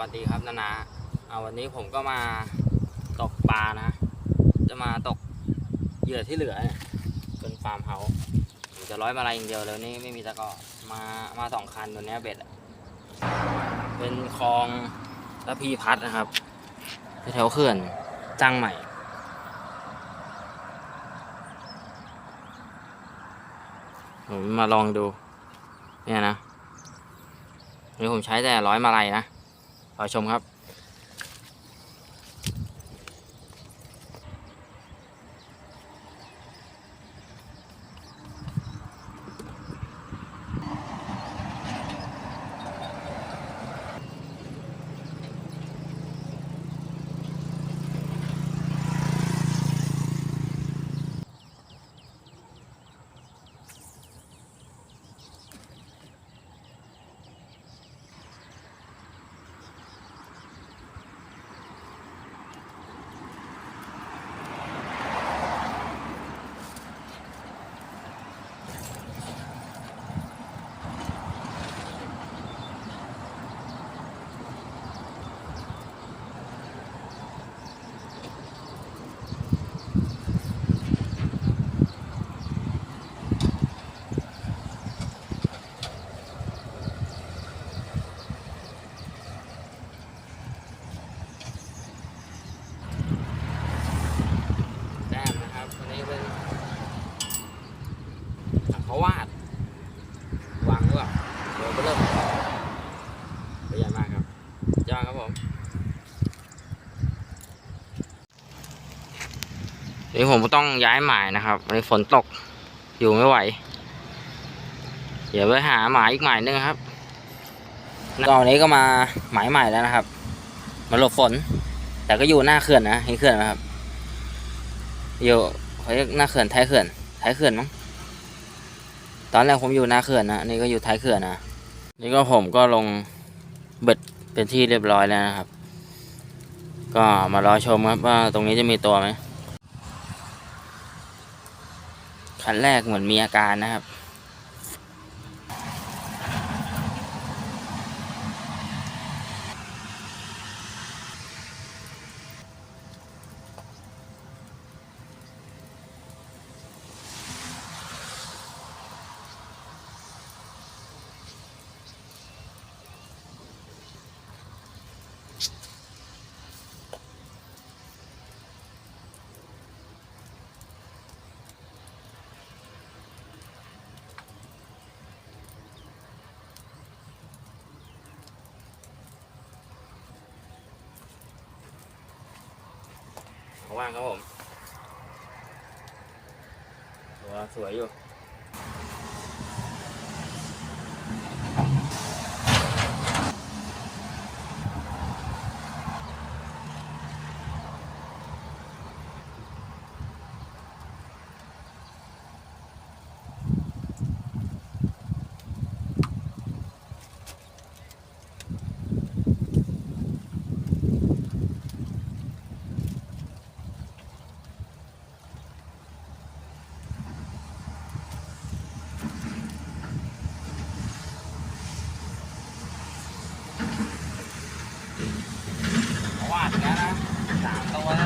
วัสดีครับนานาเอาวันนี้ผมก็มาตกปลานะ จะมาตกเหยื่อที่เหลือเนี่ยเป็นฟาร์มเฮาผมจะร้อยมาลายอย่างเดียวเลยนี่ไม่มีตะกอมามาสองคันตัวนี้เบ็ดเป็นคลองระพีพัดนะครับแถวเขื่อนจ้างใหม่ผมมาลองดู เนี่ยนะนี่ผมใช้แต่ร้อยมาลัยนะ รอชมครับ แต้มนะครับวันนี้เป็นสังขวาดวางหรือเปล่าโดนไปเริ่มตัวใหญ่มากครับ ยอดครับผมเดี๋ยวผมต้องย้ายหมายนะครับวันนี้ฝนตกอยู่ไม่ไหว เดี๋ยวไปหาหมายอีกหมายนึงครับตอนนี้ก็มาหมายใหม่แล้วนะครับ มาหลบฝน แต่ก็อยู่หน้าเขื่อนนะเห็นเขื่อนไหมครับ อยู่เขาเรียกหน้าเขื่อนท้ายเขื่อนท้ายเขื่อนมั้งตอนแรกผมอยู่หน้าเขื่อนนะนี่ก็อยู่ท้ายเขื่อนนะนี่ก็ผมก็ลง เป็นที่เรียบร้อยแล้วนะครับ ก็มารอชมครับว่าตรงนี้จะมีตัวไหมคันแรกเหมือนมีอาการนะครับ ว่างครับผมตัวสวยอยู่ วาดแล้วนะสามตัวแล้วนะ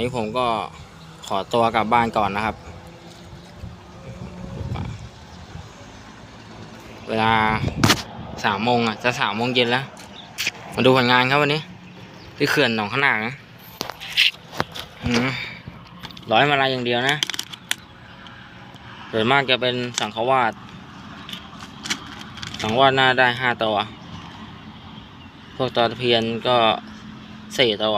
นี้ผมก็ขอตัวกลับบ้านก่อนนะครับ เวลาสามโมงอะจะสามโมงเย็นแล้ว มาดูผลงานครับวันนี้ ที่เขื่อนหนองขนางนะร้อยมาลายอย่างเดียวนะโดยมากจะเป็นสังขวาด สังวาดหน้าได้ห้าตัว พวกตอตะเพียนก็สี่ตัว